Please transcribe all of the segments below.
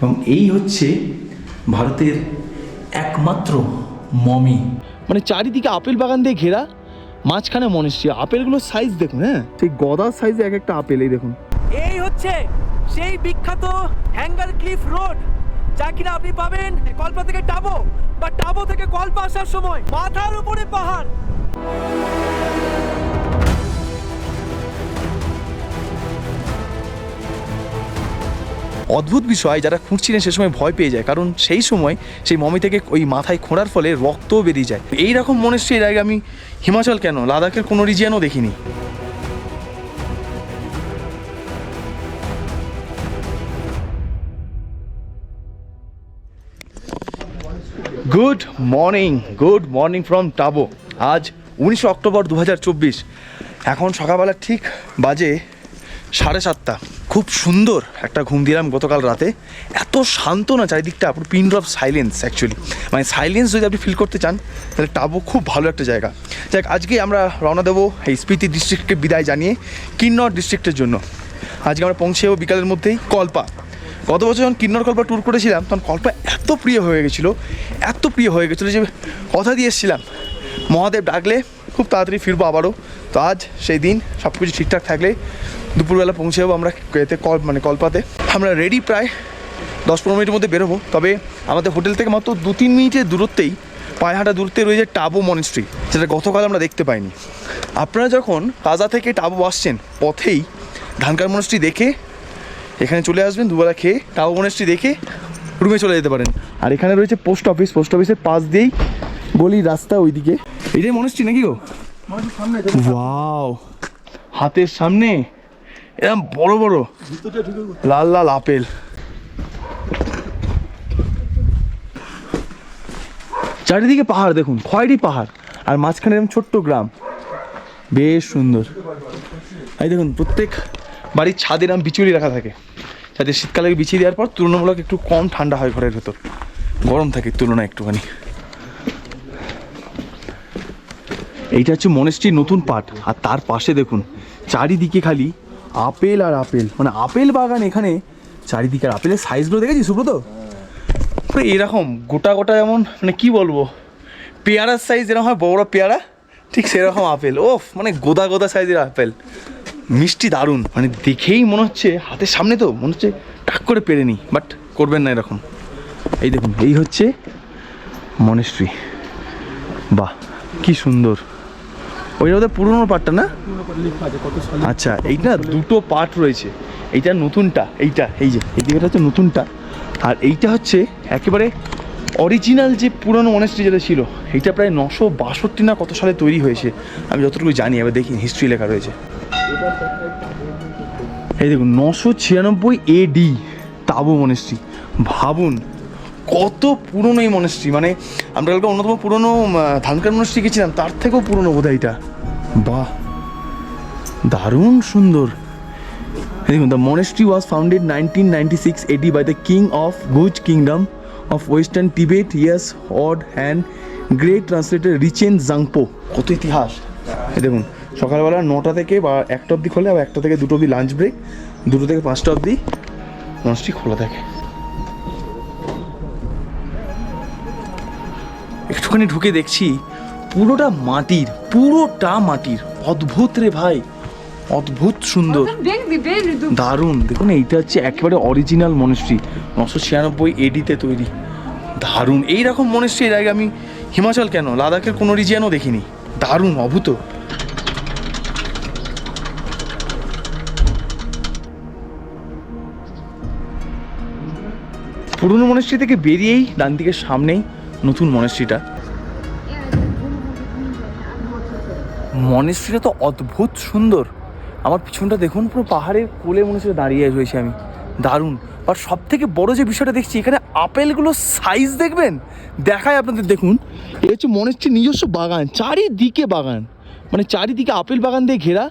এবং এই হচ্ছে ভারতের একমাত্র মমি। মানে চারিদিকে আপেল বাগান দিয়ে ঘেরা মাঝখানে মনেশ্রী। আপেলগুলোর সাইজ দেখুন হ্যাঁ? সেই গদার সাইজে এক একটা আপেল এই দেখুন। এই হচ্ছে সেই বিখ্যাত হ্যাঙ্গার ক্লিফ রোড যা কিনা আপনি পাবেন কল্পা থেকে টাবো বা টাবো থেকে কল্পা আসার সময় মাথার উপরে পাহাড়। অদ্ভুত বিষয়, যারা খুঁড়ছিলেন সে সময় ভয় পেয়ে যায়। কারণ সেই সময় সেই মমি থেকে ওই মাথায় খোঁড়ার ফলে রক্তও বেরিয়ে যায়। এই রকম মনেশ্রী এর আগে আমি হিমাচল কেন? লাদাখের কোনো রিজিয়ানও দেখিনি। Good morning good morning from Tabo আজ উনিশে অক্টোবর দু হাজার চব্বিশ। এখন সকালবেলা ঠিক বাজে সাড়ে সাতটা। খুব সুন্দর একটা ঘুম দিলাম গতকাল রাতে। এত শান্ত না, চারিদিকটা পুরো পিন অফ সাইলেন্স অ্যাকচুয়ালি মানে সাইলেন্স যদি আপনি ফিল করতে চান, তাহলে টাবো খুব ভালো একটা জায়গা। যাক, আজকে আমরা রওনা দেবো এই স্পিতি ডিস্ট্রিক্টকে বিদায় জানিয়ে কিন্নর ডিস্ট্রিক্টের জন্য। আজকে আমরা পৌঁছে যাব বিকালের মধ্যেই কল্পা। গত বছর যখন কিন্নর কল্পা ট্যুর করেছিলাম, তখন কল্পা এত প্রিয় হয়ে গেছিল, এত প্রিয় হয়ে গেছিল যে কথা দিয়ে এসেছিলাম। মহাদেব ডাকলে খুব তাড়াতাড়ি ফিরবো আবারও। তো আজ সেই দিন সব কিছু ঠিকঠাক থাকলে দুপুরবেলা পৌঁছে যাব আমরা এতে কল মানে কল্পাতে আমরা রেডি প্রায় দশ পনেরো মিনিটের মধ্যে বেরোবো। তবে আমাদের হোটেল থেকে মাত্র দু তিন মিনিটের দূরত্বেই পায়ে হাঁটা দূরত্বে রয়েছে টাবো মনিস্ট্রি যেটা গতকাল আমরা দেখতে পাইনি। আপনারা যখন কাজা থেকে টাবো আসছেন পথেই ধানকার মনিস্ট্রি দেখে এখানে চলে আসবেন দুবেলা খেয়ে টাবো মনেস্ট্রি দেখে রুমে চলে যেতে পারেন। আর এখানে রয়েছে পোস্ট অফিস পোস্ট অফিসের পাশ দিয়েই গলির রাস্তা ওইদিকে। এটাই মনেস্ট্রি নাকি গো? ওয়াও হাতের সামনে। এরকম বড় বড় লাল লাল আপেল। চারিদিকে পাহাড় দেখুন খয়েরি পাহাড় আর মাঝখানে এরকম ছোট্ট গ্রাম। বেশ সুন্দর। এই দেখুন প্রত্যেক বাড়ির ছাদে এরকম বিচুলি রাখা থাকে। যাতে শীতকালে বিছিয়ে দেওয়ার পর তুলনামূলক একটু কম ঠান্ডা হয় ঘরের ভেতর। গরম থাকে তুলনায় একটুখানি। এইটা হচ্ছে মনেস্ট্রির নতুন পাট আর তার পাশে দেখুন চারিদিকে খালি আপেল আর আপেল। মানে আপেল বাগান এখানে চারিদিকে আর আপেলের সাইজগুলো দেখেছিস সুব্রত? এরকম গোটা গোটা যেমন মানে কি বলব? পেয়ারার সাইজ যেরকম হয়, বড় পেয়ারা, ঠিক সেরকম আপেল। ওফ মানে গোদা গোদা সাইজের আপেল। মিষ্টি দারুণ। মানে দেখেই মনে হচ্ছে, হাতের সামনে তো মনে হচ্ছে টাক করে পেরে নি বাট করবেন না এরকম। এই দেখুন, এই হচ্ছে মনেস্ট্রি বাহ, কি সুন্দর। ওইটা ওদের পুরোনো পার্টটা না? আচ্ছা এইটা দুটো পার্ট রয়েছে। এইটা নতুনটা এইটা এই যে এই দিকেটা হচ্ছে নতুনটা। আর এইটা হচ্ছে একেবারে অরিজিনাল যে পুরনো মনেস্ট্রি যেটা ছিল এইটা প্রায় নশো বাষট্টি না কত সালে তৈরি হয়েছে। আমি যতটুকু জানি এবার দেখি হিস্ট্রি লেখা রয়েছে। এই দেখুন নশো ছিয়ানব্বই এডি তাবু মনেস্ট্রি ভাবুন কত পুরনো এই মনেস্ট্রি মানে আমরা কালকে অন্যতম পুরনো ধানকার মনেস্ট্রি গেছিলাম, তার থেকেও পুরনো বোধ এটা। বাহ! দারুণ সুন্দর। দেখুন the monastery was founded nineteen ninety six AD by the king of Guge kingdom of western Tibet Yeshe Od and great translator Rinchen Zangpo কত ইতিহাস! দেখুন, সকালবেলা নটা থেকে বা একটা অবধি খোলে, আবার একটা থেকে দুটো অবধি লাঞ্চ ব্রেক দুটো থেকে পাঁচটা অবধি মনেস্ট্রি খোলা থাকে। একটুখানি ঢুকে দেখছি পুরোটা মাটির পুরোটা মাটির। অদ্ভুত রে ভাই অদ্ভুত সুন্দর। দারুণ। দেখুন এইটা হচ্ছে একেবারে অরিজিনাল মনেস্ট্রি নশো ছিয়ানব্বই এডিতে তৈরি। দারুণ। এইরকম মনেস্ট্রি এর আগে আমি হিমাচল কেন? লাদাখের কোনো রিজিয়ানও দেখিনি। দারুণ অভূত। পুরনো মনেস্ট্রি থেকে বেরিয়েই ডান দিকের সামনেই নতুন মনেস্ট্রিটা মনেস্ট্রিটা তো অদ্ভুত সুন্দর। আমার পিছনটা দেখুন, পুরো পাহাড়ের কোলে মনে হচ্ছে দাঁড়িয়ে রয়েছে আমি। দারুণ। আর সব থেকে বড় যে বিষয়টা দেখছি, এখানে আপেলগুলো সাইজ দেখবেন? দেখায় আপনাদের, দেখুন। এ হচ্ছে মনেস্ট্রির নিজস্ব বাগান, চারিদিকে বাগান। মানে চারিদিকে আপেল বাগান দিয়ে ঘেরা,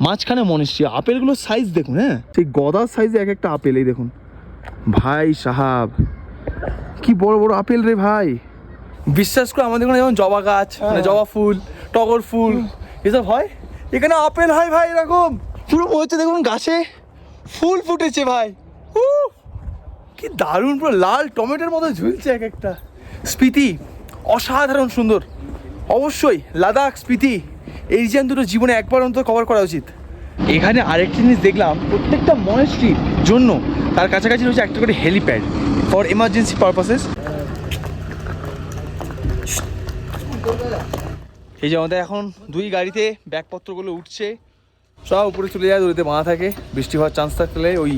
মাঝখানে মনেস্ট্রি আপেলগুলোর সাইজ দেখুন হ্যাঁ? সেই গদার সাইজে এক একটা আপেল এই দেখুন। ভাই সাহাব কি বড় বড় আপেল রে ভাই? বিশ্বাস করে আমাদের এখানে যেমন জবা গাছ মানে জবা ফুল টগর ফুল এসব হয়? এখানে আপেল হয় ভাই এরকম। পুরো হচ্ছে দেখুন গাছে ফুল ফুটেছে ভাই। কি দারুণ পুরো লাল টমেটোর মতো ঝুলছে এক একটা। স্পিতি অসাধারণ সুন্দর। অবশ্যই লাদাখ স্পিতি এই রিজিয়ান দুটো জীবনে একবার অন্তত কভার করা উচিত। এখানে আরেকটি জিনিস দেখলাম প্রত্যেকটা মনেস্ট্রির জন্য তার কাছাকাছি রয়েছে একটা করে হেলিপ্যাড ফর এমার্জেন্সি পারপাসেস এই যে আমাদের এখন দুই গাড়িতে ব্যাগপত্রগুলো উঠছে। সব উপরে চলে যায় দড়িতে বাঁধা থাকে। বৃষ্টি হওয়ার চান্স থাকলে ওই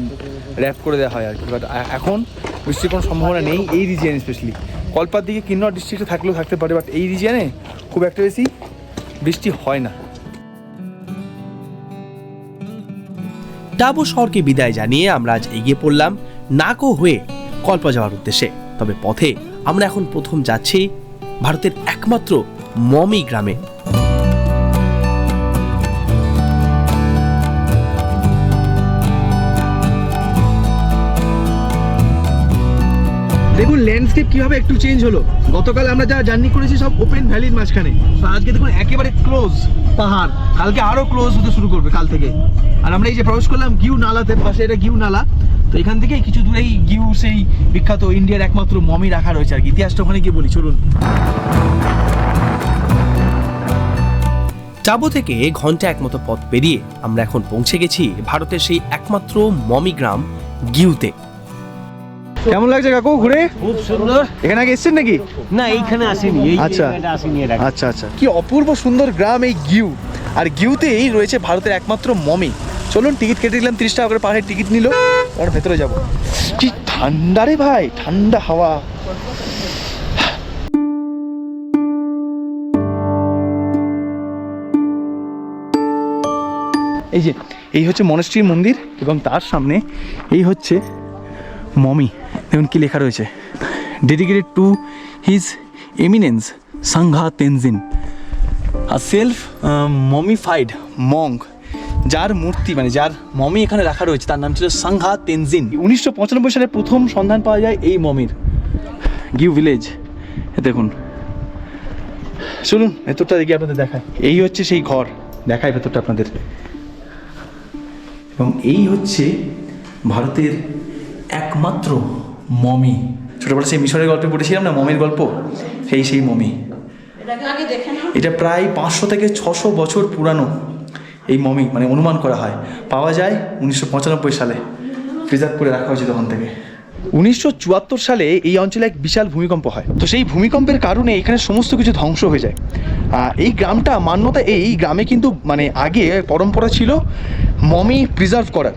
র্যাপ করে দেওয়া হয় আর কি। বাট এখন বৃষ্টির কোনো সম্ভাবনা নেই এই রিজিয়ানে স্পেশালি কলপার দিকে কিন্নর ডিস্ট্রিক্টে থাকলেও থাকতে পারে বাট এই রিজিয়ানে খুব একটা বেশি বৃষ্টি হয় না। টাবু শহরকে বিদায় জানিয়ে আমরা আজ এগিয়ে পড়লাম। নাকো হয়ে কল্পা যাওয়ার উদ্দেশ্যে। তবে পথে আমরা এখন প্রথম যাচ্ছি ভারতের একমাত্র মমি গ্রামে। দেখুন ল্যান্ডস্কেপ কীভাবে একটু চেঞ্জ হলো। গতকাল আমরা যা জার্নি করেছি সব ওপেন ভ্যালির মাঝখানে। আজকে দেখুন, একেবারে ক্লোজ পাহাড়। কালকে আরও ক্লোজ হতে শুরু করবে কাল থেকে। আর আমরা এই যে প্রবেশ করলাম, গিউ নালাতে, পাশে এটা গিউ নালা। তো এখান থেকে কিছু দূরেই গিউ সেই বিখ্যাত ইন্ডিয়ার একমাত্র মমি রাখা রয়েছে আর কি। ইতিহাসটা ওখানে গিয়ে বলি চলুন। টাবু থেকে ঘণ্টা এক মতো পথ পেরিয়ে আমরা এখন পৌঁছে গেছি ভারতের সেই একমাত্র মমি গ্রাম গিউতে। কেমন লাগছে কাকু ঘুরে? খুব সুন্দর। এখানে আগে এসছেন নাকি? না এইখানে আসেনি এই আচ্ছা। আসেনি আচ্ছা আচ্ছা। কি অপূর্ব সুন্দর গ্রাম এই গিউ। আর গিউতেই রয়েছে ভারতের একমাত্র মমি। চলুন, টিকিট কেটে দিলাম তিরিশ টাকা করে পাহাড়ে টিকিট নিল আর ভেতরে যাব। কি ঠান্ডা রে ভাই, ঠান্ডা হাওয়া। এই যে, এই হচ্ছে মনস্ট্রির মন্দির এবং তার সামনে এই হচ্ছে মমি। দেখুন কি লেখা রয়েছে। Dedicated to his eminence Sangha Tenzin R self mummified monk যার মূর্তি মানে যার মমি এখানে রাখা রয়েছে তার নাম ছিল সাংঘা তেনজিন। উনিশশো পঁচানব্বই সালে প্রথম সন্ধান পাওয়া যায় এই মমির গিউ ভিলেজ। দেখুন। চলুন ভেতরটা দেখি আপনাদের দেখায়। এই হচ্ছে সেই ঘর দেখায় ভেতরটা আপনাদের। এবং এই হচ্ছে ভারতের একমাত্র মমি। ছোটবেলা সেই মিশরের গল্পে পড়েছিলাম না মমির গল্প? সেই সেই মমি। এটা প্রায় পাঁচশো থেকে ছশো বছর পুরানো। এই মমি মানে অনুমান করা হয়। পাওয়া যায় উনিশশো পঁচানব্বই সালে। প্রিজার্ভ করে রাখা হয়েছে তখন থেকে। উনিশশো চুয়াত্তর সালে এই অঞ্চলে এক বিশাল ভূমিকম্প হয়। তো সেই ভূমিকম্পের কারণে এখানে সমস্ত কিছু ধ্বংস হয়ে যায়। এই গ্রামটা মান্যতা এই গ্রামে কিন্তু মানে আগে পরম্পরা ছিল মমি প্রিজার্ভ করার।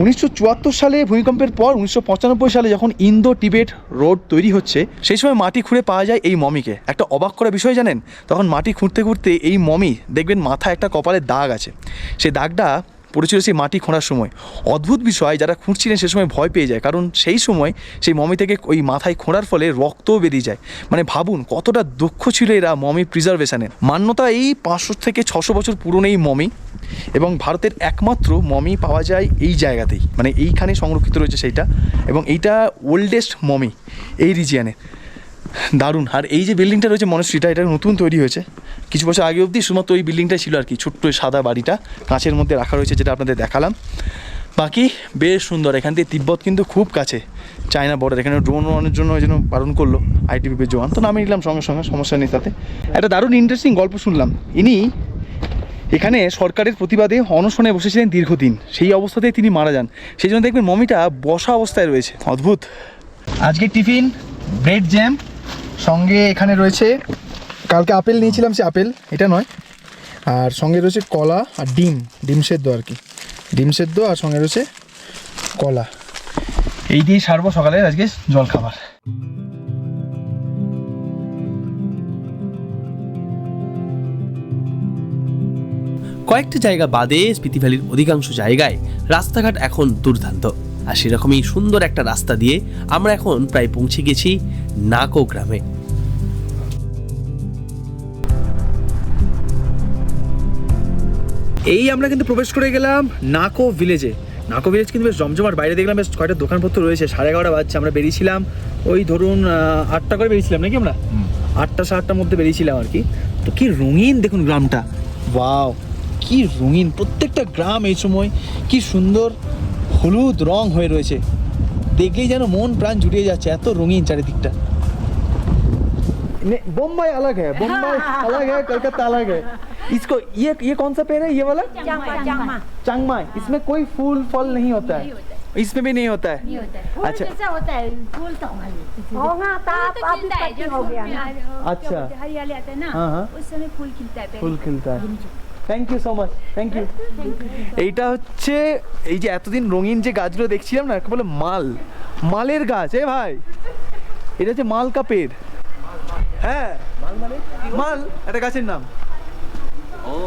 উনিশশো চুয়াত্তর সালে ভূমিকম্পের পর উনিশশো পঁচানব্বই সালে যখন ইন্দো টিবেট রোড তৈরি হচ্ছে, সেই সময় মাটি খুঁড়ে পাওয়া যায় এই মমিকে। একটা অবাক করা বিষয় জানেন? তখন মাটি খুঁড়তে খুঁড়তে এই মমি দেখবেন মাথায় একটা কপালে দাগ আছে। সেই দাগটা পড়েছিল সেই মাটি খোঁড়ার সময়। অদ্ভুত বিষয়, যারা খুঁড়ছিলেন সে সময় ভয় পেয়ে যায়, কারণ সেই সময় সেই মমি থেকে ওই মাথায় খোঁড়ার ফলে রক্তও বেরিয়ে যায়। মানে ভাবুন, কতটা দক্ষ ছিল এরা মমি প্রিজার্ভেশনের মান্যতা এই পাঁচশো থেকে ছশো বছর পুরনো এই মমি, এবং ভারতের একমাত্র মমি পাওয়া যায় এই জায়গাতেই। মানে এইখানে সংরক্ষিত রয়েছে সেইটা, এবং এইটা ওল্ডেস্ট মমি এই রিজিয়ানে দারুণ। আর এই যে বিল্ডিংটা রয়েছে মনস্ট্রিটা এটা নতুন তৈরি হয়েছে। কিছু বছর আগে অবধি শুধুমাত্র ওই বিল্ডিংটাই ছিল আর কি, ছোট্ট সাদা বাড়িটা কাঁচের মধ্যে রাখা রয়েছে যেটা আপনাদের দেখালাম। বাকি বেশ সুন্দর, এখান থেকে তিব্বত কিন্তু খুব কাছে, চায়না বর্ডার এখানে ড্রোন উড়ানোর জন্য ওই জন্য বারণ করল আইটিবিপির জোয়ান তো নামিয়ে নিলাম সঙ্গে সঙ্গে, সমস্যা নেই তাতে। একটা দারুণ ইন্টারেস্টিং গল্প শুনলাম। ইনি এখানে সরকারের প্রতিবাদে অনশনে বসেছিলেন দীর্ঘদিন, সেই অবস্থাতেই তিনি মারা যান। সেই জন্য দেখবেন মমিটা বসা অবস্থায় রয়েছে। অদ্ভুত। আজকে টিফিন ব্রেড জ্যাম সঙ্গে এখানে রয়েছে কালকে আপেল নিয়েছিলাম সে আপেল, এটা নয়। আর সঙ্গে রয়েছে কলা আর ডিম ডিম সেদ্ধ আর কি। ডিম সেদ্ধ আর সঙ্গে রয়েছে কলা। এই দিয়ে সারবো সকালে আজকে জল খাবার কয়েকটি জায়গা বাদে স্পিতি ভ্যালির অধিকাংশ জায়গায় রাস্তাঘাট এখন দুর্দান্ত। আর সেরকমই সুন্দর একটা রাস্তা দিয়ে আমরা এখন প্রায় পৌঁছে গেছি নাকো গ্রামে। এই আমরা কিন্তু প্রবেশ করে গেলাম নাকো ভিলেজে নাকো ভিলেজ কিন্তু বেশ জমজমার বাইরে দেখলাম বেশ কয়টা দোকানপত্র রয়েছে সাড়ে এগারোটা বাজছে আমরা বেরিয়েছিলাম। ওই ধরুন আটটা করে বেরিয়েছিলাম নাকি আমরা? আটটা সাতটার মধ্যে বেরিয়েছিলাম আর কি। তো কি রঙিন দেখুন গ্রামটা। বাও কি রঙিন। প্রত্যেকটা গ্রাম এই সময় কি সুন্দর হলুদ রং হয়ে রয়েছে। দেখেই যেন মন প্রাণ জুড়িয়ে যাচ্ছে এত রঙিন চারিদিকটা। বোম্বাই আলাগ হ্যাঁ বোম্বাই আলাগ হ্যাঁ কলকাতা আলাগ হ্যাঁ इसको ये ये कौन सा पेड़ है ये वाला चांगमा चांगमा चांगमाई इसमें कोई फूल फल नहीं होता है नहीं होता है इसमें भी नहीं होता है नहीं होता है फूल अच्छा। कैसा होता है फूल तो होगा तो आप अभी पत्ती हो गया ना अच्छा। हरियाली आता है ना हाँ, हाँ। उस समय फूल खिलता है पहले। ফুল খিলতা thank you so much thank you এইটা হচ্ছে এই যে এতদিন রঙিন যে গাছগুলো দেখছিলাম না একে বলে মাল মালের গাছ এ ভাই এটা হচ্ছে মাল কাপের হ্যাঁ মাল একটা গাছের নাম ও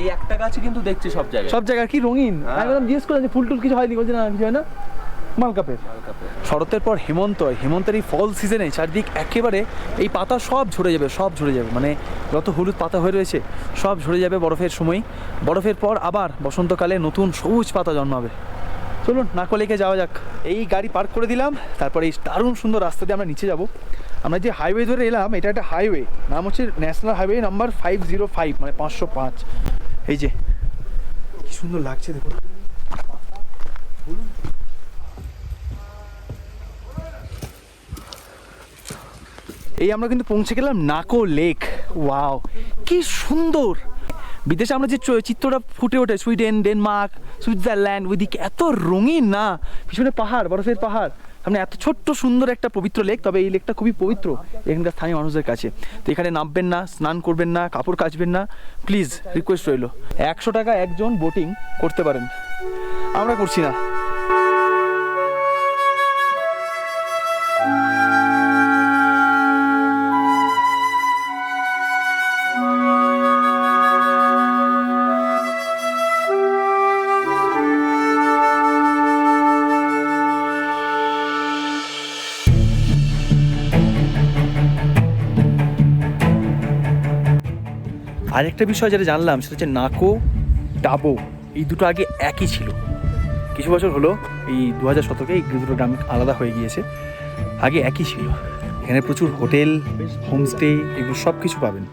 এই একটা গাছ কিন্তু দেখছি সব জায়গায়। সব জায়গায় কি রঙিন? হ্যাঁ। আমি বললাম জিজ্ঞেস করলাম যে ফুল টুল কিছু হয়নি? বলছে না কিছু হয় না। মাল কাপের শরতের পর হেমন্ত হেমন্তের এই ফল সিজনে চারদিক একেবারে এই পাতা সব ঝরে যাবে সব ঝরে যাবে। মানে যত হলুদ পাতা হয়ে রয়েছে সব ঝরে যাবে বরফের সময়। বরফের পর আবার বসন্তকালে নতুন সবুজ পাতা জন্মাবে। চলুন নাকলেকে যাওয়া যাক। এই গাড়ি পার্ক করে দিলাম তারপরে এই দারুণ সুন্দর রাস্তা দিয়ে আমরা নিচে যাব। আমরা যে হাইওয়ে ধরে এলাম, এটা একটা হাইওয়ে নাম হচ্ছে national highway number five zero five মানে পাঁচশো পাঁচ। এই যে, কি সুন্দর লাগছে দেখুন। এই আমরা কিন্তু পৌঁছে গেলাম নাকো লেক। ওয়াও কি সুন্দর! বিদেশে আমরা যে চিত্রটা ফুটে ওঠে, সুইডেন, ডেনমার্ক, সুইজারল্যান্ড, ওইদিকে এত রঙিন না। পিছনে পাহাড়, বরফের পাহাড়। সামনে এত ছোট্ট সুন্দর একটা পবিত্র লেক, তবে এই লেকটা খুবই পবিত্র এখানকার স্থানীয় মানুষদের কাছে। তো এখানে নামবেন না, স্নান করবেন না, কাপড় কাচবেন না। প্লিজ রিকোয়েস্ট রইল। একশো টাকা একজন বোটিং করতে পারেন। আমরা করছি না। আরেকটা বিষয় যেটা জানলাম, সেটা হচ্ছে নাকো, ডাবো, এই দুটো আগে একই ছিল। কিছু বছর হলো, এই দু হাজার শতকে এই দুটো গ্রাম আলাদা হয়ে গিয়েছে। আগে একই ছিল। এখানে প্রচুর হোটেল, হোমস্টে, এগুলো সব কিছু পাবেন।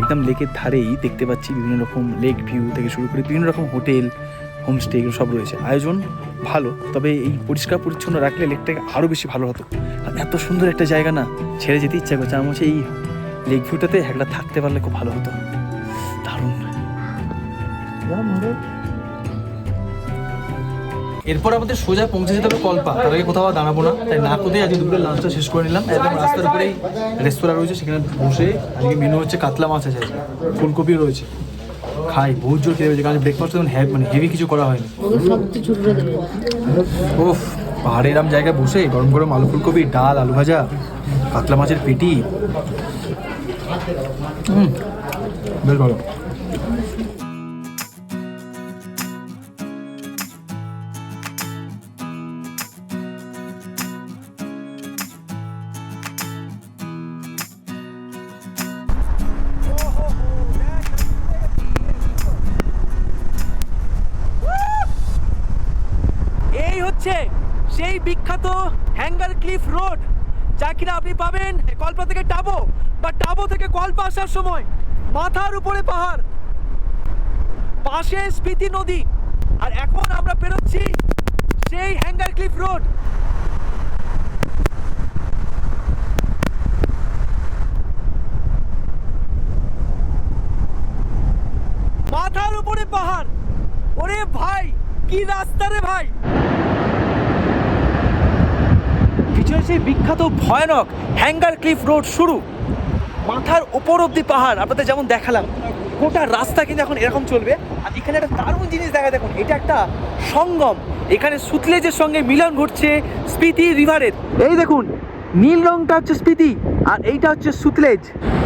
একদম লেকের ধারেই দেখতে পাচ্ছি বিভিন্ন রকম লেক ভিউ থেকে শুরু করে বিভিন্ন রকম হোটেল, হোমস্টে, এগুলো সব রয়েছে। আয়োজন ভালো, তবে এই পরিষ্কার পরিচ্ছন্ন রাখলে লেকটাকে আরও বেশি ভালো হতো। আর এত সুন্দর একটা জায়গা না, ছেড়ে যেতে ইচ্ছা করছে। আমার এই লেক ভিউটাতে একটা থাকতে পারলে খুব ভালো হতো। এরপর আমাদের সোজা পৌঁছে যেতে হবে কল্পা। তার আগে কোথাও দাঁড়াবো না। তাই না কোথায় আজকে দুপুরের লাঞ্চটা শেষ করে নিলাম। একদম রাস্তার উপরেই রেস্তোরাঁ রয়েছে, সেখানে বসে আজকে মেনু হচ্ছে কাতলা মাছ আছে আজকে। ফুলকপি রয়েছে। খাই, বহুত জোর খেয়ে হয়েছে কারণ ব্রেকফাস্ট তখন মানে হেভি কিছু করা হয়নি। ওফ পাহাড়ে এরম জায়গায় বসে গরম গরম আলু ফুলকপি, ডাল, আলু ভাজা, কাতলা মাছের পেটি। হুম, বেশ ভালো। হচ্ছে সেই বিখ্যাত হ্যাঙ্গার ক্লিফ রোড। যা কিনা আপনি পাবেন কল্পা থেকে টাবো বা টাবো থেকে কল্পা আসার সময়। মাথার উপরে পাহাড়। পাশে স্পিতি নদী। আর এখন আমরা পেরোচ্ছি সেই হ্যাঙ্গার ক্লিফ রোড। মাথার উপরে পাহাড়। ওরে ভাই, কি রাস্তা রে ভাই। পিছনে সেই বিখ্যাত ভয়ানক হ্যাঙ্গার ক্লিফ রোড শুরু। মাথার ওপর অব্দি পাহাড়, আপনাদের যেমন দেখালাম, গোটা রাস্তা কিন্তু এখন এরকম চলবে। আর এখানে একটা দারুণ জিনিস দেখা দেখুন, এটা একটা সঙ্গম। এখানে সুতলেজের সঙ্গে মিলন ঘটছে স্পিতি রিভারের। এই দেখুন, নীল রংটা হচ্ছে স্পিতি, আর এইটা হচ্ছে সুতলেজ।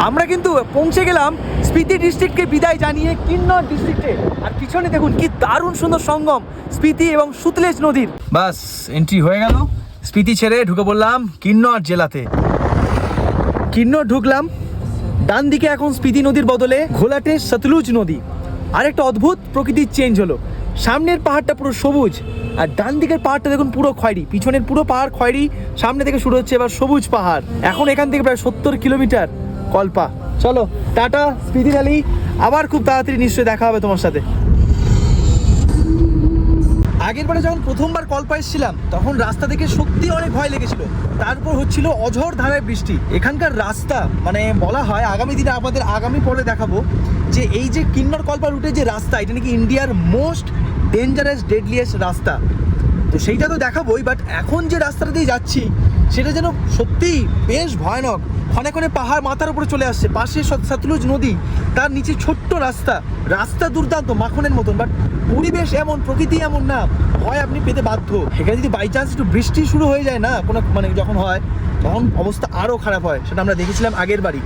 আমরা কিন্তু পৌঁছে গেলাম স্পিতি ডিস্ট্রিক্টকে বিদায় জানিয়ে কিন্নর ডিস্ট্রিক্টে। আর পিছনে দেখুন, কি দারুণ সুন্দর সঙ্গম, স্পিতি এবং সুতলেজ নদীর। বাস এন্ট্রি হয়ে গেল। স্পিতি ছেড়ে ঢুকে পড়লাম কিন্নর জেলাতে। কিন্নর ঢুকলাম ডান দিকে এখন স্পিতি নদীর বদলে ঘোলাটে সতলুজ নদী। আর একটা অদ্ভুত প্রকৃতির চেঞ্জ হলো। সামনের পাহাড়টা পুরো সবুজ, আর ডান দিকের পাহাড়টা দেখুন পুরো খয়েরি। পিছনের পুরো পাহাড় খয়েরি, সামনে থেকে শুরু হচ্ছে এবার সবুজ পাহাড়। এখন এখান থেকে প্রায় সত্তর কিলোমিটার কল্পা। চলো, টাটা, স্পিতি ভ্যালি। আবার খুব তাড়াতাড়ি নিশ্চয়ই দেখা হবে তোমার সাথে। আগের বারে যখন প্রথমবার কল্পা এসেছিলাম তখন রাস্তা দেখে সত্যি অনেক ভয় লেগেছিল। তারপর হচ্ছিল অঝর ধারায় বৃষ্টি। এখানকার রাস্তা মানে বলা হয় আগামী দিনে আমাদের আগামী পরে দেখাবো যে এই যে কিন্নর কল্পা রুটে যে রাস্তা, এটা নাকি ইন্ডিয়ার মোস্ট ডেঞ্জারাস, ডেডলিয়েস্ট রাস্তা। তো সেইটা তো দেখাবোই, বাট এখন যে রাস্তাটা দিয়ে যাচ্ছি সেটা যেন সত্যিই বেশ ভয়ানক। ক্ষণে ক্ষণে পাহাড় মাথার উপরে চলে আসছে। পাশে সত- সতলুজ নদী। তার নিচে ছোট্ট রাস্তা। রাস্তা দুর্দান্ত, মাখনের মতন বাট পরিবেশ এমন, প্রকৃতি এমন না। ভয় আপনি পেতে বাধ্য। এখানে যদি বাই চান্স একটু বৃষ্টি শুরু হয়ে যায় না, কোনো মানে যখন হয়, তখন অবস্থা আরও খারাপ হয়। সেটা আমরা দেখেছিলাম আগের বাড়ি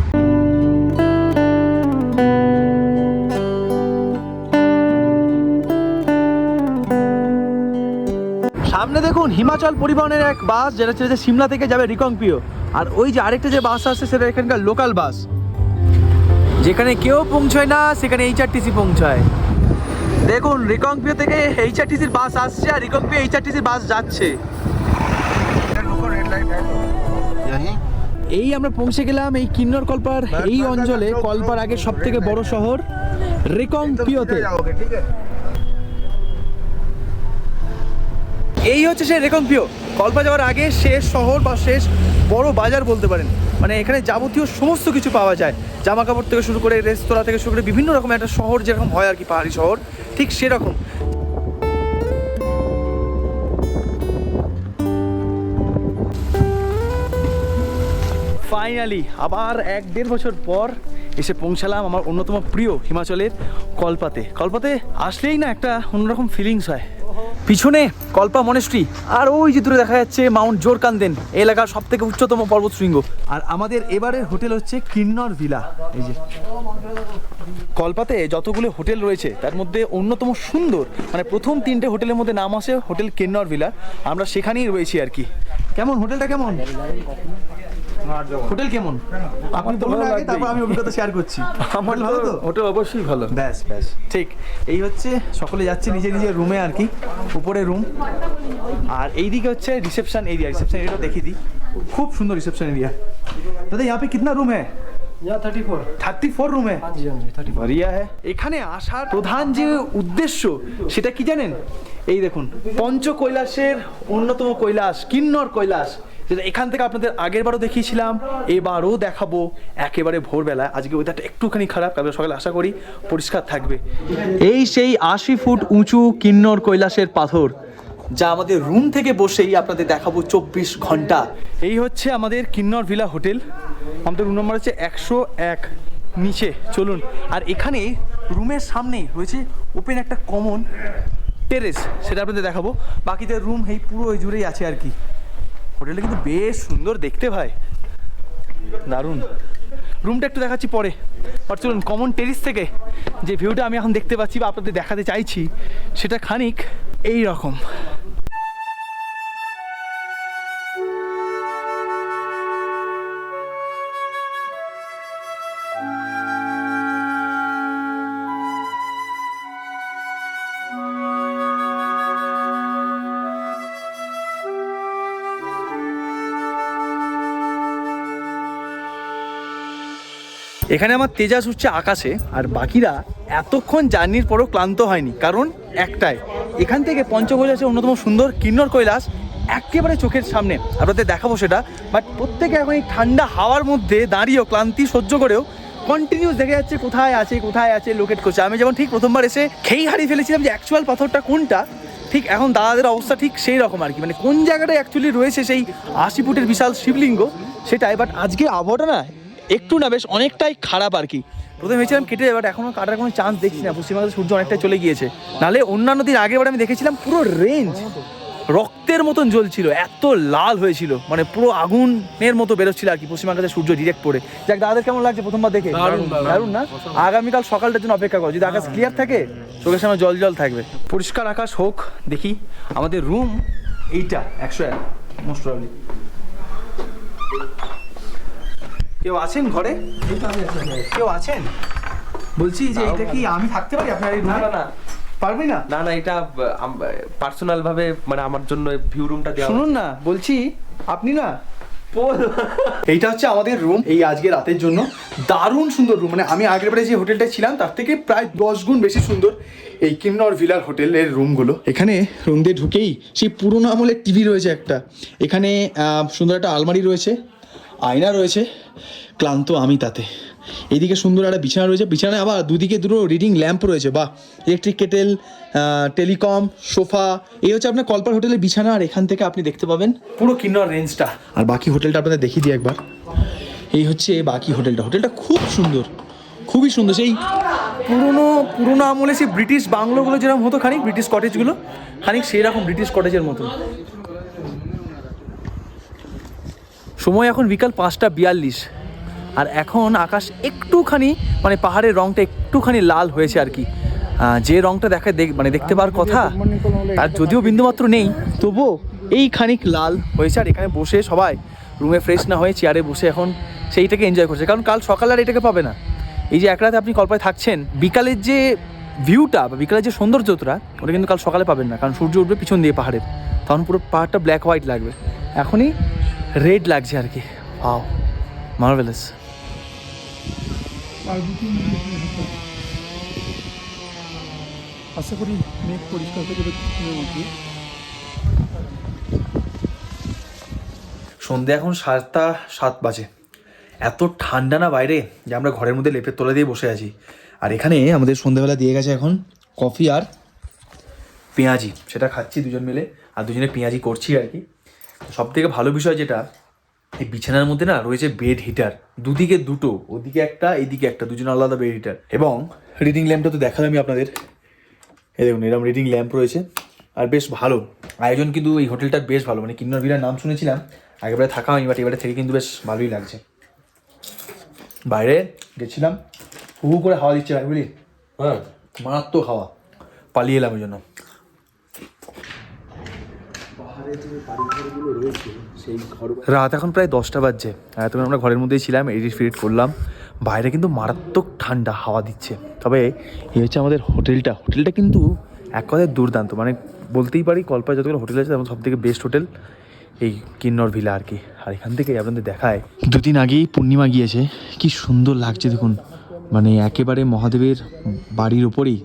সামনে দেখুন হিমাচল পরিবহনের এক বাস যেটা যে সিমলা থেকে যাবে রিকংপিও আর ওই যে আরেকটা যে বাস আসছে সেটা এখানকার লোকাল বাস। যেখানে কেউ পৌঁছয় না সেখানে এইচআরটিসি পৌঁছায়। দেখুন রিকংপিও থেকে এইচআরটিসির বাস আসছে আর রিকংপিও এইচআরটিসির বাস যাচ্ছে। এই আমরা পৌঁছে গেলাম এই কিন্নর কল্পার এই অঞ্চলে কল্পার আগে সব থেকে বড় শহর রিকংপিওতে এই হচ্ছে সেই রেকম্পিও কল্পা যাওয়ার আগে শেষ শহর বা শেষ বড় বাজার বলতে পারেন। মানে এখানে যাবতীয় সমস্ত কিছু পাওয়া যায়। জামা কাপড় থেকে শুরু করে রেস্তোরাঁ থেকে শুরু করে বিভিন্ন রকম একটা শহর যেরকম হয় আর কি, পাহাড়ি শহর, ঠিক সেরকম। ফাইনালি আবার এক দেড় বছর পর এসে পৌঁছালাম আমার অন্যতম প্রিয় হিমাচলের কল্পাতে। কল্পাতে আসলেই না একটা অন্যরকম ফিলিংস হয়। পিছনে কল্পা মনেস্ট্রি আর ওই যে দূরে দেখা যাচ্ছে মাউন্ট জোরকান্দেন এলাকার সব থেকে উচ্চতম পর্বত শৃঙ্গ আর আমাদের এবারের হোটেল হচ্ছে কিন্নর ভিলা, এই যে। কল্পাতে যতগুলো হোটেল রয়েছে, তার মধ্যে অন্যতম সুন্দর মানে প্রথম তিনটে হোটেলের মধ্যে নাম আসে হোটেল কিন্নর ভিলা, আমরা সেখানেই রয়েছি আর কি। কেমন? হোটেলটা কেমন? হোটেল কেমন আপনি বলুন আগে তারপর আমি অভিজ্ঞতা শেয়ার করছি আমার ভালো তো ওটা অবশ্যই ভালো ব্যাস ব্যাস ঠিক এই হচ্ছে সকলে যাচ্ছে নিজের নিজের রুমে আর কি উপরে রুম আর এইদিকে হচ্ছে রিসেপশন এরিয়া রিসেপশন এরিয়াটা দেখিয়ে দিই খুব সুন্দর রিসেপশন এরিয়া দাদা यहाँ पे कितना रूम है থার্টি ফোর রুমে বড়িয়া হ্যাঁ এখানে আসার প্রধান যে উদ্দেশ্য সেটা কি জানেন এই দেখুন পঞ্চ কৈলাসের অন্যতম কৈলাস কিন্নর কৈলাস যেটা এখান থেকে আপনাদের আগের বারও দেখিয়েছিলাম, এবারও দেখাবো একেবারে ভোরবেলা আজকে ওয়েদারটা একটুখানি খারাপ, কালকে সকালে আশা করি পরিষ্কার থাকবে। এই সেই আশি ফুট উঁচু কিন্নর কৈলাসের পাথর, যা আমাদের রুম থেকে বসেই আপনাদের দেখাবো চব্বিশ ঘণ্টা। এই হচ্ছে আমাদের কিন্নর ভিলা হোটেল আমাদের রুম নম্বর হচ্ছে একশো এক। নিচে, চলুন। আর এখানে রুমের সামনে রয়েছে ওপেন একটা কমন টেরেস সেটা আপনাদের দেখাবো। বাকিদের রুম এই পুরো জুড়েই আছে আর কি। হোটেলটা কিন্তু বেশ সুন্দর দেখতে ভাই। দারুণ। রুমটা একটু দেখাচ্ছি পরে। আর চলুন কমন টেরিস থেকে যে ভিউটা আমি এখন দেখতে পাচ্ছি বা আপনাদের দেখাতে চাইছি, সেটা খানিক এই রকম। এখানে আমার তেজাস উঠছে আকাশে, আর বাকিরা এতক্ষণ জার্নির পরও ক্লান্ত হয়নি। কারণ একটাই, এখান থেকে পঞ্চকৈলাসের অন্যতম সুন্দর কিন্নর কৈলাস একেবারে চোখের সামনে। আপনাদের দেখাবো সেটা বাট প্রত্যেকে এখন এই ঠান্ডা হাওয়ার মধ্যে দাঁড়িয়েও ক্লান্তি সহ্য করেও কন্টিনিউস দেখে যাচ্ছে কোথায় আছে কোথায় আছে লোকেট করছে। আমি যেমন ঠিক প্রথমবার এসে খেই হারিয়ে ফেলেছিলাম যে অ্যাকচুয়াল পাথরটা কোনটা, ঠিক এখন দাদাদের অবস্থা ঠিক সেই রকম আর কি। মানে কোন জায়গাটায় অ্যাকচুয়ালি রয়েছে সেই আশি ফুটের বিশাল শিবলিঙ্গ, সেটাই। বাট আজকে আবহাওয়াটা না একটু না বেশ অনেকটাই খারাপ আর কি। প্রথমে ভেবেছিলাম কেটে যাবে বাট এখনও কাটার কোনো চান্স দেখছি না। পশ্চিমবঙ্গে সূর্য অনেকটাই চলে গিয়েছে। নাহলে অন্যান্য দিন বার আমি দেখেছিলাম পুরো রেঞ্জ রক্তের মতন জ্বলছিল এত লাল হয়েছিল। মানে পুরো আগুনের মতো বেরোচ্ছিল আর কি পশ্চিমবঙ্গে সূর্য ডিরেক্ট পড়ে। যাক দাদাদের কেমন লাগছে প্রথমবার দেখে? দারুণ না? আগামীকাল সকালটার জন্য অপেক্ষা করো। যদি আকাশ ক্লিয়ার থাকে চোখের সামনে জল জল থাকবে। পরিষ্কার আকাশ হোক দেখি। আমাদের রুম এইটা একশো এক মোস্ট প্রবলি কেউ আছেন ঘরে? কেউ আছেন? বলছি যে এটা কি আমি থাকতে পারি আপনার এই না না না। পারবি না? না না এটা পার্সোনাল ভাবে মানে আমার জন্য ভিউ রুমটা দেওয়া শুনুন না বলছি আপনি না? এইটা হচ্ছে আমাদের রুম এই আজকে রাতের জন্য। দারুণ সুন্দর রুম মানে আমি আগের বারে যে হোটেলটা ছিলাম তার থেকে প্রায় দশ গুণ বেশি সুন্দর এই কিন্নর ভিলার হোটেলের রুমগুলো এখানে রুম দিয়ে ঢুকেই সেই পুরোনো আমলের টিভি রয়েছে একটা। এখানে সুন্দর একটা আলমারি রয়েছে। আয়না রয়েছে, ক্লান্ত আমি তাতে। এদিকে সুন্দর একটা বিছানা রয়েছে, বিছানায় আবার দুদিকে দুটো রিডিং ল্যাম্প রয়েছে বা ইলেকট্রিক কেটেল টেলিকম সোফা এই হচ্ছে আপনার কল্পার হোটেলের বিছানা, আর এখান থেকে আপনি দেখতে পাবেন পুরো কিন্নর রেঞ্জটা আর বাকি হোটেলটা আপনাদের দেখিয়ে দিই একবার। এই হচ্ছে বাকি হোটেলটা। হোটেলটা খুব সুন্দর, খুবই সুন্দর। সেই পুরোনো পুরোনো আমলে সেই ব্রিটিশ বাংলোগুলো যেরকম হতো খানিক, ব্রিটিশ কটেজগুলো খানিক সেই রকম ব্রিটিশ কটেজের মতো সময় এখন বিকাল পাঁচটা বিয়াল্লিশ। আর এখন আকাশ একটুখানি মানে পাহাড়ের রংটা একটুখানি লাল হয়েছে আর কি। যে রংটা দেখা দেখ মানে দেখতে পাওয়ার কথা, তার যদিও বিন্দুমাত্র নেই, তবুও এই খানিক লাল হয়েছে। আর এখানে বসে সবাই, রুমে ফ্রেশ না হয়ে চেয়ারে বসে এখন সেইটাকে এনজয় করছে। কারণ কাল সকাল আর এটাকে পাবে না। এই যে এক রাতে আপনি কল্পায় থাকছেন, বিকালের যে ভিউটা বা বিকালের যে সৌন্দর্যটা, ওটা কিন্তু কাল সকালে পাবেন না। কারণ সূর্য উঠবে পিছন দিয়ে পাহাড়ের। তখন পুরো পাহাড়টা ব্ল্যাক হোয়াইট লাগবে। এখনই রেড লাগছে আর কি। আও মার্ভেলাস আশা করি মেঘ পরিষ্কার হয়ে যাবে সন্ধে এখন সাতটা সাত বাজে। এত ঠান্ডা না বাইরে যে আমরা ঘরের মধ্যে লেপের তলা দিয়ে বসে আছি। আর এখানে আমাদের সন্ধ্যেবেলা দিয়ে গেছে এখন কফি আর পেঁয়াজি। সেটা খাচ্ছি দুজন মিলে আর দুজনে পেঁয়াজি করছি আর কি। সব থেকে ভালো বিষয় যেটা এই বিছানার মধ্যে না রয়েছে বেড হিটার দুদিকে দুটো ওদিকে একটা এদিকে একটা দুজন আলাদা বেড হিটার এবং রিডিং ল্যাম্পটা তো দেখালামই আপনাদের। এই দেখুন এরকম রিডিং ল্যাম্প রয়েছে। আর বেশ ভালো। আয়োজন কিন্তু এই হোটেলটার বেশ ভালো। মানে কিন্নর ভিলার নাম শুনেছিলাম আগেবারে থাকা হয়নি বাট এবারে থেকে কিন্তু বেশ ভালোই লাগছে। বাইরে গেছিলাম হু হু করে হাওয়া দিচ্ছে ভাই বুঝলি? হ্যাঁ। মারাত্মক হাওয়া। পালিয়ে এলাম ওই জন্য। রাত এখন প্রায় দশটা বাজছে। এতক্ষণ আমরা ঘরের মধ্যেই ছিলাম, এডিট ফিডিট করলাম। বাইরে কিন্তু মারাত্মক ঠান্ডা, হাওয়া দিচ্ছে। তবে এই হচ্ছে আমাদের হোটেলটা। হোটেলটা কিন্তু এক কথায় দুর্দান্ত। মানে বলতেই পারি কল্পায় যতগুলো হোটেল আছে, তেমন সব থেকে বেস্ট হোটেল এই কিন্নর ভিলা আর কি। আর এখান থেকে আপনাদের দেখায়, দুদিন আগেই পূর্ণিমা গিয়েছে। কি সুন্দর লাগছে, দেখুন। মানে একেবারে মহাদেবের বাড়ির ওপরেই।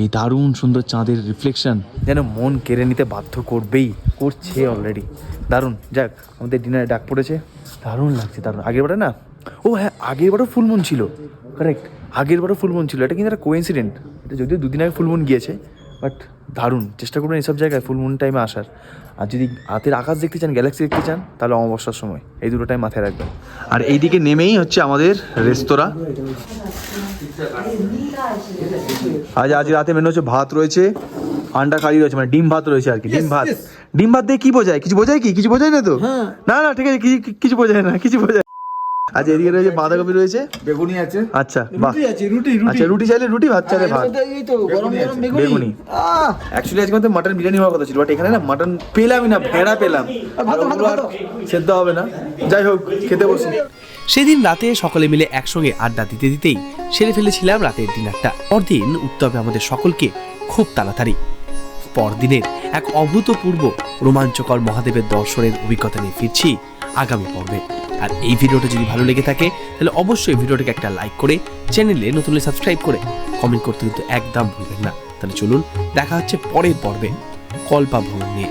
এই দারুণ সুন্দর চাঁদের রিফ্লেকশন যেন মন কেড়ে নিতে বাধ্য করবেই, করছে অলরেডি দারুণ, যাক, আমাদের ডিনারে ডাক পড়েছে। দারুণ লাগছে, দারুণ। আগেরবারে না? ও হ্যাঁ আগেরবারও ফুলমুন ছিল। কারেক্ট আগেরবারও ফুলমুন ছিল। এটা কিন্তু একটা কোইন্সিডেন্ট এটা যদিও দুদিন আগে ফুলমুন গিয়েছে। বাট দারুণ। চেষ্টা করবেন এইসব জায়গায় ফুলমুন টাইমে আসার। আর যদি রাতের আকাশ দেখতে চান গ্যালাক্সি দেখতে চান তাহলে অমাবস্যার সময়। এই দুটো টাইম মাথায় রাখবেন। আর এইদিকে নেমেই হচ্ছে আমাদের রেস্তোরাঁ। আজ আজ রাতে মেনু হচ্ছে ভাত রয়েছে আন্ডা কারি রয়েছে মানে ডিম ভাত রয়েছে আর কি ডিম ভাত। ডিম ভাত দিয়ে কি বোঝায়? কিছু বোঝায় কি? কিছু বোঝায় না তো? না না ঠিক আছে কিছু কিছু বোঝায় না কিছু বোঝায় আচ্ছা এদিকে রয়েছে বাঁধাকপি রয়েছে? বেগুনি আছে। আচ্ছা বাহ। আছে রুটি আচ্ছা রুটি চাইলে রুটি ভাত চাইলে ভাত। এই তো গরম গরম বেগুনি অ্যাকচুয়ালি আজকে আমাদের মাটন বিরিয়ানি হওয়ার কথা ছিল বাট এখানে না মাটন পেলামই না ভেড়া পেলাম। আর ওগুলো আর সেদ্ধ হবে না। যাই হোক খেতে বসি। সেদিন রাতে সকলে মিলে একসঙ্গে আড্ডা দিতে দিতেই সেরে ফেলেছিলাম রাতের ডিনারটা পরদিন উঠতে হবে আমাদের সকলকে খুব তাড়াতাড়ি। পরদিনের এক অভূতপূর্ব রোমাঞ্চকর মহাদেবের দর্শনের অভিজ্ঞতা নিয়ে ফিরছি আগামী পর্বে। আর এই ভিডিওটা যদি ভালো লেগে থাকে, তাহলে অবশ্যই ভিডিওটাকে একটা লাইক করে চ্যানেলে নতুন সাবস্ক্রাইব করে কমেন্ট করতে কিন্তু একদম ভুলবেন না। তাহলে চলুন, দেখা হচ্ছে পরের পর্বে কল্পা ভ্রমণ নিয়ে